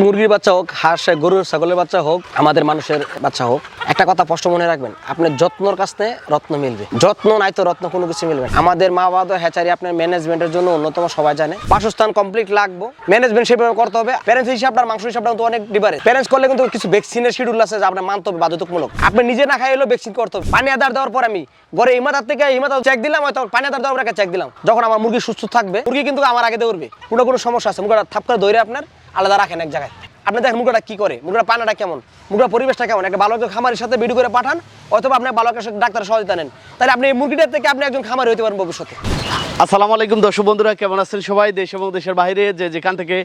মুরগির বাচ্চা হোক হাঁস গরুর ছাগলের বাচ্চা হোক আমাদের মানুষের বাচ্চা হোক। একটা কথা স্পষ্ট মনে রাখবেন, আপনার যত্নর কাছ রত্ন মিলবে। যত্ন নাই তো রত্ন কোনো কিছু মিলবে। আমাদের মা বাবা তো হ্যাচারি আপনার ম্যানেজমেন্টের জন্য অন্যতম সবাই জানে। বাসস্থান কমপ্লিট লাগবে। ম্যানেজমেন্ট সেভাবে করতে হবে। প্যারেন্টস হিসাবটা আর মাংস হিসাবটা কিন্তু অনেক ডিফারেন্ট প্যারেন্টস করলে কিন্তু কিছু ভ্যাকসিনের শিডিউল আছে যা আপনার মানতে হবে, বাধ্যতামূলক। আপনি নিজে না খাই হলেও ভ্যাকসিন করতে হবে। পানি আদার দেওয়ার পর আমি ঘরে ইমাদার থেকে ইমাদার চেক দিলাম, হয়তো পানি আদার দেওয়ার পর চেক দিলাম। যখন আমার মুরগি সুস্থ থাকবে, মুরগি কিন্তু আমার আগে দৌড়বে কোনো কোনো সমস্যা আছে। মুরগিটা থাপ করে ধরে আপনার আলাদা রাখেন এক জায়গায়। আপনি দেখেন মুরগিটা কি করে? মুরগিটা পানাটা কেমন? মুরগির পরিবেশটা কেমন? একটা একজন খামারের সাথে ভিডিও করে পাঠান, অথবা আপনি ভালো একটা ডাক্তারের সহযোগিতা নেন। তাহলে আপনি এই মুরগিটার থেকে আপনি একজন খামারি হতে পারেন ভবিষ্যতে। আসসালামু আলাইকুম দর্শক বন্ধুরা, কেমন আছেন সবাই? দেশ এবং দেশের বাইরে যে যেখান থেকে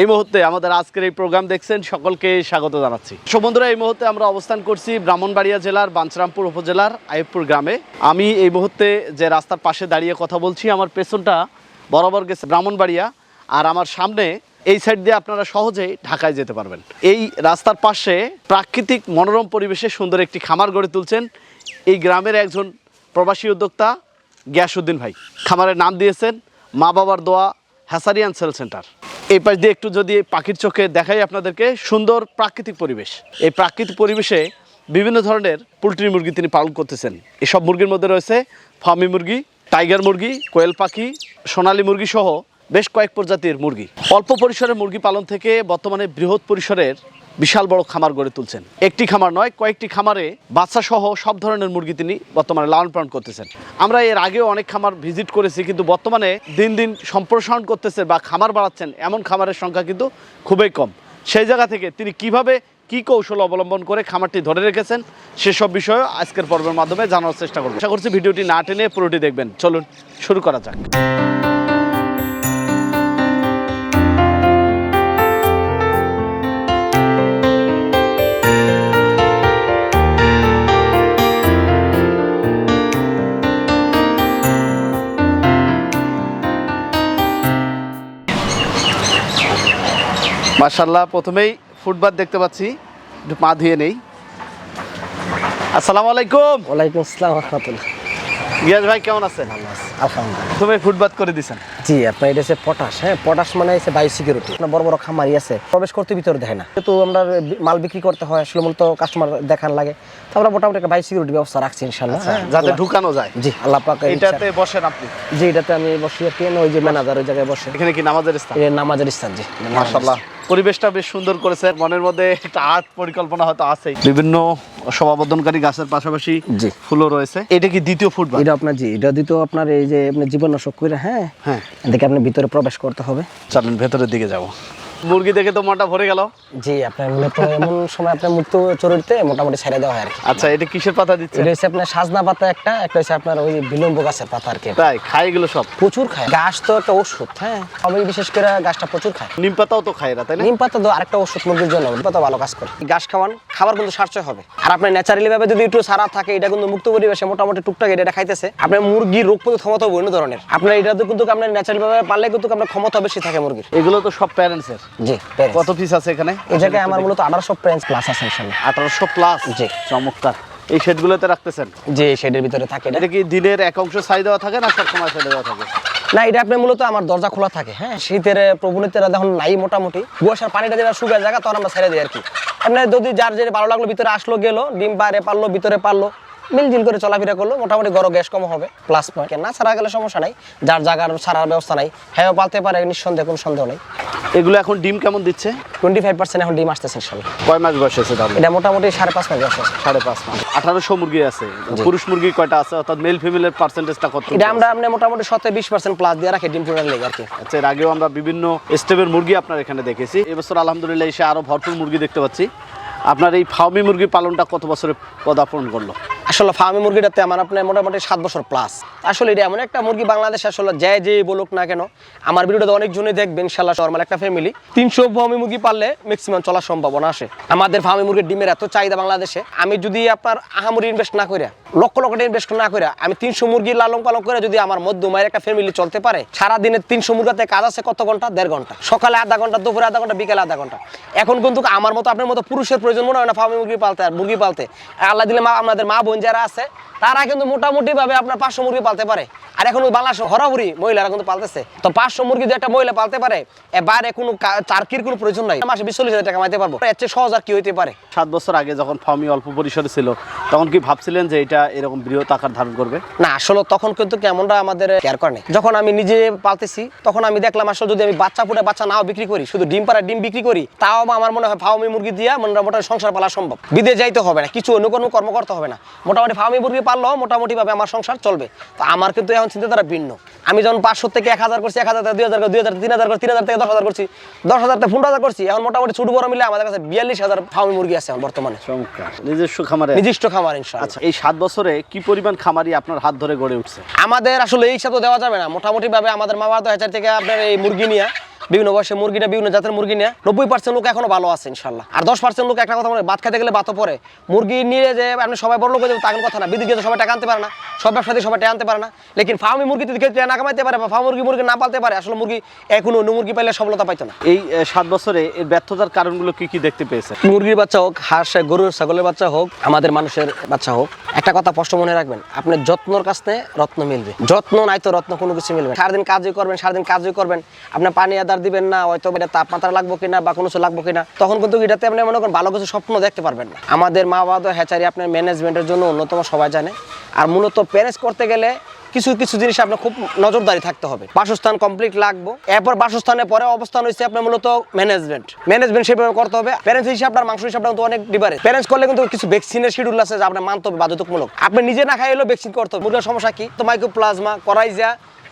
এই মুহূর্তে আমাদের আজকের এই প্রোগ্রাম দেখছেন, সকলকে স্বাগত জানাচ্ছি। দর্শক বন্ধুরা, এই মুহূর্তে আমরা অবস্থান করছি ব্রাহ্মণবাড়িয়া জেলার বাঞ্চরামপুর উপজেলার আইবপুর গ্রামে। আমি এই মুহূর্তে যে রাস্তার পাশে দাঁড়িয়ে কথা বলছি, আমার পেছনটা বরাবর গেছে ব্রাহ্মণবাড়িয়া, আর আমার সামনে এই সাইড দিয়ে আপনারা সহজেই ঢাকায় যেতে পারবেন। এই রাস্তার পাশে প্রাকৃতিক মনোরম পরিবেশে সুন্দর একটি খামার গড়ে তুলছেন এই গ্রামের একজন প্রবাসী উদ্যোক্তা গিয়াসুদ্দিন ভাই। খামারের নাম দিয়েছেন মা বাবার দোয়া হ্যাসারিয়ান সেল সেন্টার। এই পাশ দিয়ে একটু যদি পাখির চোখে দেখাই আপনাদেরকে, সুন্দর প্রাকৃতিক পরিবেশ। এই প্রাকৃতিক পরিবেশে বিভিন্ন ধরনের পোলট্রি মুরগি তিনি পালন করতেছেন। এসব মুরগির মধ্যে রয়েছে ফার্মি মুরগি, টাইগার মুরগি, কোয়েল পাখি, সোনালী মুরগি সহ বেশ কয়েক প্রজাতির মুরগি। অল্প পরিসরের মুরগি পালন থেকে বর্তমানে বৃহৎ পরিসরের বিশাল বড় খামার গড়ে তুলছেন। একটি খামার নয়, কয়েকটি খামারে বাচ্চা সহ সব ধরনের মুরগি তিনি বর্তমানে লালন পালন করতেছেন। আমরা এর আগেও অনেক খামার ভিজিট করেছি, কিন্তু বর্তমানে দিন দিন সম্প্রসারণ করতেছে বা খামার বাড়াচ্ছেন এমন খামারের সংখ্যা কিন্তু খুবই কম। সেই জায়গা থেকে তিনি কীভাবে কি কৌশল অবলম্বন করে খামারটি ধরে রেখেছেন, সেসব বিষয়ে আজকের পর্বের মাধ্যমে জানার চেষ্টা করব। আশা করছি ভিডিওটি না টেনে পুরোটি দেখবেন। চলুন, শুরু করা যাক। মার্শাল্লাহ প্রথমেই ফুটবল দেখতে পাচ্ছি। একটু পা ধুয়ে নেই। আসসালামু আলাইকুম। ওয়ালাইকুম আসসালাম রহমতুল্লাহ। গিয়াস ভাই কেমন আছেন? আলহামদুলিল্লাহ। প্রথমে ফুটবাদ করে দিছেন। জি আপনার এটা হচ্ছে পটাশ হ্যাঁ? পটাশ মানে হচ্ছে বায়ু সিকিউরিটি বড় বড় খামারি আছে প্রবেশ করতে ভিতরে দেয় না। তো আমরা মাল বিক্রি করতে হয় আসলে মূলত কাস্টমার দেখান লাগে। তো আমরা মোটামুটি একটা বায়ু সিকিউরিটি ব্যবস্থা রাখছি ইনশাল্লাহ হ্যাঁ? যাতে ঢুকানো যায়। জি আল্লাহ পাক এটাতে বসেন আপনি। জি এটাতে আমি বসি আর কি ওই যে ম্যানেজার ওই জায়গায় বসে। এখানে কি নামাজের স্থান? নামাজের স্থান জি। পরিবেশটা বেশ সুন্দর করেছে মনের মধ্যে একটা আর্ট পরিকল্পনা হয়তো আছে বিভিন্ন শোভাবর্ধনকারী গাছের পাশাপাশি জি। ফুলও রয়েছে। এটা কি দ্বিতীয় ফুটবল এটা আপনার জি এটা দ্বিতীয় আপনার এই যে আপনি জীবনাশক করে হ্যাঁ? হ্যাঁ। এদিকে আপনি ভিতরে প্রবেশ করতে হবে। চলেন ভেতরের দিকে যাব। মুরগি দেখে তো মনটা ভরে গেল। জি আপনার মূলত এমন সময় আপনার মুক্ত চরিত্রে মোটামুটি ছেড়ে দেওয়া হয় আর কি। আচ্ছা এটা কিসের পাতা দিচ্ছে? এটা হচ্ছে আপনার সাজনা পাতা একটা একটা হচ্ছে আপনার ওই বিলম্ব গাছের পাতা আর কি। তাই খায় এগুলো সব? প্রচুর খায়। গাছ তো একটা ওষুধ হ্যাঁ? আমি বিশেষ করে গাছটা প্রচুর খায়। নিম পাতাও তো খায় তাই না? নিম পাতা তো আরেকটা ওষুধ মুরগির জন্য নিম পাতা ভালো কাজ করে। গাছ খাওয়ান খাবার কিন্তু সাশ্রয় হবে। আর আপনার ন্যাচারালি ভাবে যদি একটু সারা থাকে এটা কিন্তু মুক্ত পরিবেশে মোটামুটি টুকটাক এটা খাইতেছে আপনার মুরগির রোগ প্রতিরোধ ক্ষমতা অন্য ধরনের। আপনার এটা তো কিন্তু আপনার ন্যাচারালি ভাবে পারলে কিন্তু আপনার ক্ষমতা বেশি থাকে মুরগির। এগুলো তো সব প্যারেন্টসের জি কত পিস আছে এখানে? এই জায়গায় আমার মূলত আঠারোশো প্লাস আছে ইনশাল্লাহ আঠারোশো প্লাস জি। চমৎকার। এই শেডগুলোতে রাখতেছেন? যে শেডের ভিতরে থাকে এটা। কি দিনের এক অংশ ছাই দেওয়া থাকে না দেওয়া থাকে? না এটা আপনি মূলত আমার দরজা খোলা থাকে হ্যাঁ? শীতের প্রবণিতের যখন নাই মোটামুটি কুয়াশার পানিটা যেটা শুকায় জায়গা তখন আমরা ছেড়ে দিই আর কি। যদি যার যে ভালো লাগল ভিতরে আসলো গেলো ডিম বাইরে পারল ভিতরে পারল মিলজিল করে চলাফেরা করল মোটামুটি গরম গ্যাস কম হবে প্লাস পয়েন্ট না ছাড়া গেলে সমস্যা নাই যার জায়গার ছাড়ার ব্যবস্থা নাই হ্যাঁ পালতে পারে নিঃসন্দেহে কোনো সন্দেহ নেই। এগুলো এখন ডিম কেমন দিচ্ছে? টোয়েন্টি ফাইভ পার্সেন্ট এখন ডিম আসতেছে ইনশাল্লাহ কয় মাস বয়স আছে তাহলে এটা মোটামুটি সাড়ে পাঁচ মাস বয়স আছে সাড়ে পাঁচ মাস। আঠারোশো মুরগি আছে। পুরুষ মুরগি কয়টা আছে? অর্থাৎ মেল ফিমেলের পার্সেন্টেজটা কত? এটা আমরা আপনি মোটামুটি সতেরো বিশ পার্সেন্ট প্লাস দিয়ে রাখি ডিম টোটাল লেগে আর কি। আচ্ছা এর আগেও আমরা বিভিন্ন স্টেপের মুরগি আপনার এখানে দেখেছি। এবছর আলহামদুলিল্লাহ এসে আরও ভরপুর মুরগি দেখতে পাচ্ছি। আপনার এই ফাউমি মুরগি পালনটা কত বছরে পদার্পণ করল? আসলে ফার্মি মুরগিটাতে আমার আপনার মোটামুটি সাত বছর প্লাস আসলে এটা এমন একটা মুরগি বাংলাদেশ আসলে যে যে বলুক না কেন, আমার ভিডিওতে অনেকজনই দেখবেন ইনশাল্লাহ নর্মাল একটা ফ্যামিলি তিনশো ফার্মি মুরগি পারলে ম্যাক্সিমাম চলার সম্ভাবনা আসে। আমাদের ফার্মি মুরগির ডিমের এত চাহিদা বাংলাদেশে, আমি যদি আপনার আহামুরি ইনভেস্ট না করে লক্ষ লক্ষ ইনভেস্ট না করে আমি তিনশো মুরগি লালন পালন করে যদি আমার মধ্যমায়ের একটা ফ্যামিলি চলতে পারে সারা দিনে তিনশো মুরগাতে কাজ আছে কত ঘণ্টা? দেড় ঘণ্টা। সকালে আধা ঘণ্টা, দুপুরে আধা ঘণ্টা, বিকেলে আধা ঘণ্টা। এখন কিন্তু আমার মতো আপনার মতো পুরুষের প্রয়োজন মনে হয় না ফার্মি মুরগি পালতে আর মুরগি পালতে। আল্লাহ দিলে আমাদের মা বোন যারা আছে তারা কিন্তু মোটামুটি ভাবে আপনার পাঁচশো মুরগি পালতে পারে। আর এখন বাংলাদেশ হরাহুরি মহিলারা কিন্তু পালতেছে। তো পাঁচশো মুরগি যে একটা মহিলা পালতে পারে এ বাইরে কোনো চারকির কোনো প্রয়োজন নাই। মাসে বিশ চল্লিশ হাজার টাকা কামাইতে পারব। এর চেয়ে সহজ আর কি হইতে পারে। সাত বছর আগে যখন ফার্মি অল্প পরিসরে ছিল তখন কি ভাবছিলেন যে এটা এরকম বৃহৎ আকার ধারণ করবে? না আসলে তখন কিন্তু কেমনটা আমাদের কেয়ার করে। যখন আমি নিজে পালতেছি তখন আমি দেখলাম আসলে যদি আমি বাচ্চা ফুটে বাচ্চা নাও বিক্রি করি শুধু ডিম পাড়া ডিম বিক্রি করি তাও আমার মনে হয় ফার্মি মুরগি দিয়ে মোটামুটি সংসার পালা সম্ভব। বিদেশ যাইতে হবে না কিছু অন্য কোনো কর্ম করতে হবে না। মোটামুটি ফার্মি মুরগি পারলেও মোটামুটি ভাবে আমার সংসার চলবে। তো আমার কিন্তু এখন চিন্তাধারা ভিন্ন। আমি যখন পাঁচশো থেকে এক হাজার করছি এক হাজার থেকে দুই হাজার দুই হাজার তিন হাজার করছি তিন হাজার থেকে দশ হাজার করছি দশ হাজার থেকে পনেরো হাজার করছি এখন মোটামুটি ছোট বড় মিলে আমাদের কাছে বিয়াল্লিশ হাজার ফার্মি মুরগি আছে এখন বর্তমানে। নিজস্ব খামারে? নিজস্ব খামার আচ্ছা এই সাত বছরে কি পরিমাণ খামারি আপনার হাত ধরে গড়ে উঠছে? আমাদের আসলে এই হিসাব তো দেওয়া যাবে না। মোটামুটি ভাবে আমাদের মামা তো হেচার থেকে আপনার এই মুরগি নিয়ে বিভিন্ন বয়সে মুরগি নিয়ে বিভিন্ন জাতের মুরগি নিয়ে নব্বই পার্সেন্ট লোক এখনও ভালো আছে ইনশাল্লাহ। আর দশ পার্সেন্ট লোক একটা কথা বলে ভাত খেতে গেলে ভাতও পরে মুরগি নিয়ে যে আপনি সবাই বড় লোক যাবে তা কথা না। বিদ্যুৎ সবাই টাকা আনতে পারে না সব ব্যবসাতে সবাই টাকা আনতে পারে না। লেকিন ফার্মি মুরগি যদি কেউ না কামাইতে পারে বা ফার্ম মুরগি মুরগি না পালতে পারে আসলে মুরগি এখন অন্য মুরগি পাইলে সফলতা পাইতো না। এই সাত বছরে এর ব্যর্থতার কারণগুলো কি কি দেখতে পেয়েছেন মুরগির বাচ্চা হোক হাঁস গরুর ছাগলের বাচ্চা হোক আমাদের মানুষের বাচ্চা হোক একটা কথা স্পষ্ট মনে রাখবেন আপনার যত্নর কাছে রত্ন মিলবে। যত্ন নাই তো রত্ন কোনো কিছু মিলবে না। সারাদিন কাজই করবেন সারাদিন কাজই করবেন আপনার পানি আদার দিবেন না, হয়তো এটা তাপমাত্রা লাগবো কিনা বা কোনো কিছু লাগবো কিনা, তখন কিন্তু এটাতে আপনি মনে করেন ভালো কিছু স্বপ্ন দেখতে পারবেন না। আমাদের মা বাবা তো হ্যাচারি আপনার ম্যানেজমেন্টের জন্য অন্যতম সবাই জানে। আর মূলত প্যারেন্স করতে গেলে কিছু কিছু জিনিস আপনার খুব নজরদারি থাকতে হবে। বাসস্থান কমপ্লিট লাগবো। এরপর বাসস্থানের পরে অবস্থান হচ্ছে আপনার মূলত ম্যানেজমেন্ট ম্যানেজমেন্ট সেভাবে করতে হবে। প্যারেন্টস হিসাব আপনার মাংস হিসাবটা কিন্তু অনেক ডিফারেন্স প্যারেন্টস করলে কিন্তু কিছু ভ্যাকসিনের শিডিউল আছে যা আপনার মানতে হবে, বাধ্যতামূলক। আপনি নিজে না খাই হলেও ভ্যাকসিন করতে হবে। মুরগির সমস্যা কি? তো মাইক্রোপ্লাজমা করাইজা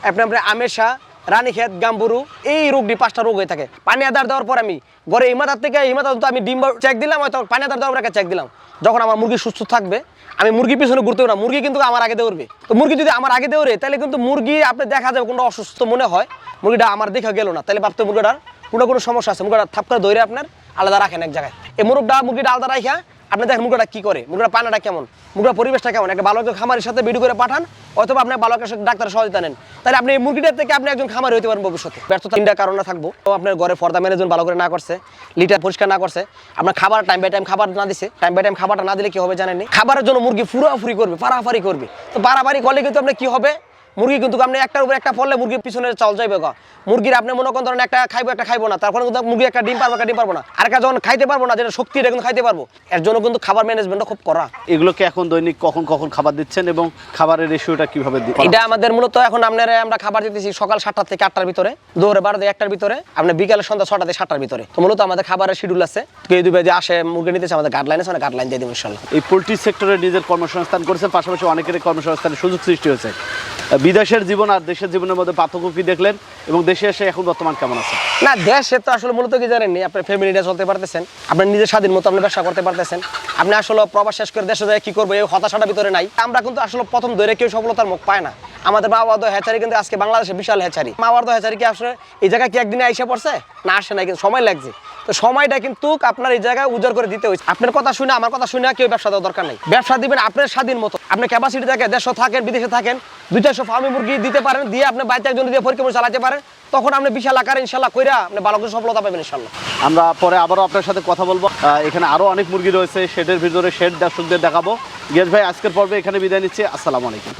আপনার আপনার আমেশা রানীক্ষেত, গাম্বুরু, এই রোগটি পাঁচটা রোগ হয়ে থাকে। পানি আদার দেওয়ার পর আমি ঘরে ইমাদার থেকে ইমাদার তো আমি ডিম চেক দিলাম, হয়তো পানি আদার দেওয়ার চেক দিলাম। যখন আমার মুরগি সুস্থ থাকবে, আমি মুরগির পিছনে ঘুরতে না, মুরগি কিন্তু আমার আগে দৌড়বে। তো মুরগি যদি আমার আগে দৌড়ে, তাহলে কিন্তু মুরগি আপনি দেখা যাবে কোনো অসুস্থ মনে হয়। মুরগিটা আমার দেখা গেল না, তাহলে ভাবতে মুরগিটার কোনো কোনো সমস্যা আছে। মুরগিটা থাপ করে আপনার আলাদা রাখেন এক জায়গায়। এই মুরগটা, মুরগিটা আলাদা রাখা আপনি দেখেন মুরগিটা কি করে? মুরগিটা পানাটা কেমন? মুরগির পরিবেশটা কেমন? একটা ভালো খামারের সাথে ভিডিও করে পাঠান, অথবা আপনি ভালো একটা ডাক্তারের সহযোগিতা নেন। তাহলে আপনি এই মুরগিটার থেকে আপনি একজন খামারি হতে পারেন ভবিষ্যতে। ব্যর্থতা তিনটা কারণে থাকব। তো আপনার ঘরে ফর্দা ম্যানেজমেন্ট ভালো করে না করছে লিটার পরিষ্কার না করছে, আপনার খাবার টাইম বাই টাইম খাবার না দিছে টাইম বাই টাইম খাবারটা না দিলে কি হবে জানেন খাবারের জন্য মুরগি ফুরাফুরি করবে, পারাফারি করবে। তো পারাপারি করলে কিন্তু আপনার কি হবে? মুরগি কিন্তু আপনি একটার উপর একটা ফললে মুরগির পিছনে চাল যাইবে গা। মুরগির আপনি মনে করেন ধরেন একটা খাইবো একটা খাইবো না। তারপরে কিন্তু মুরগি একটা ডিম পারব একটা ডিম পারব না। আর একটা যখন খাইতে পারব না যেটা শক্তি এটা কিন্তু খাইতে পারব এর জন্য কিন্তু খাবার ম্যানেজমেন্টটা খুব করা এগুলোকে এখন দৈনিক কখন কখন খাবার দিচ্ছেন এবং খাবারের রেশিওটা কীভাবে দি- এটা আমাদের মূলত এখন আপনার আমরা খাবার দিতেছি সকাল সাতটা থেকে আটটার ভিতরে দুপুরে বারো থেকে একটার ভিতরে আপনার বিকালে সন্ধ্যা ছটা থেকে সাতটার ভিতরে। তো মূলত আমাদের খাবারের শিডিউল আছে। কেউ দুবে যে আসে মুরগি নিতেছে আমাদের গাইডলাইন আছে গাইডলাইন দিয়ে দেবো ইনশাল্লাহ। এই পোলট্রি সেক্টরে নিজের কর্মসংস্থান করেছেন পাশাপাশি অনেকের কর্মসংস্থানের সুযোগ সৃষ্টি হয়েছে। বিদেশের জীবন আর দেশের জীবনের মধ্যে পার্থক্য কি দেখলেন? এবং দেশে এসে এখন বর্তমান কেমন আছে না, দেশে তো আসলে মূলত কি জানেননি আপনার ফ্যামিলিটা চলতে পারতেছেন। আপনি নিজের স্বাধীন মতো আপনি ব্যবসা করতে পারতেছেন। আপনি আসলে প্রবাস শেষ করে দেশে যায় কি করব এই হতাশাটা ভিতরে নাই। আমরা কিন্তু আসলে প্রথম ধরে কেউ সফলতার মুখ পায় না। আমাদের বাবা তো হ্যাচারি কিন্তু আজকে বাংলাদেশে বিশাল হ্যাচারি। মা বাবা হ্যাচারি কি আসলে এই জায়গায় কি একদিনে আইসা পড়ছে? না, আসে না কিন্তু সময় লাগছে। তো সময়টা কিন্তু আপনার এই জায়গায় উজাড় করে দিতে হয়েছে। আপনার কথা শুনে আমার কথা শুনে কেউ ব্যবসা দেওয়ার দরকার নেই। ব্যবসা দিবেন আপনার স্বাধীন মতো। আপনি ক্যাপাসিটি থাকে দেশে থাকেন বিদেশে থাকেন দুই চারশো ফার্মি মুরগি দিতে পারেন দিয়ে আপনি বাড়িতে একজন দিয়ে পরীক্ষা চালাতে পারেন। তখন আপনি বিশাল আকারে ইনশাল্লাহ কইরা আপনি ভালো করে সফলতা পাবেন ইনশাল্লাহ। আমরা পরে আবারও আপনার সাথে কথা বলব। এখানে আরও অনেক মুরগি রয়েছে শেডের ভিতরে শেড দর্শকদের দেখাবো। গিয়াস ভাই আজকের পর্বে এখানে বিদায় নিচ্ছি। আসসালামু আলাইকুম।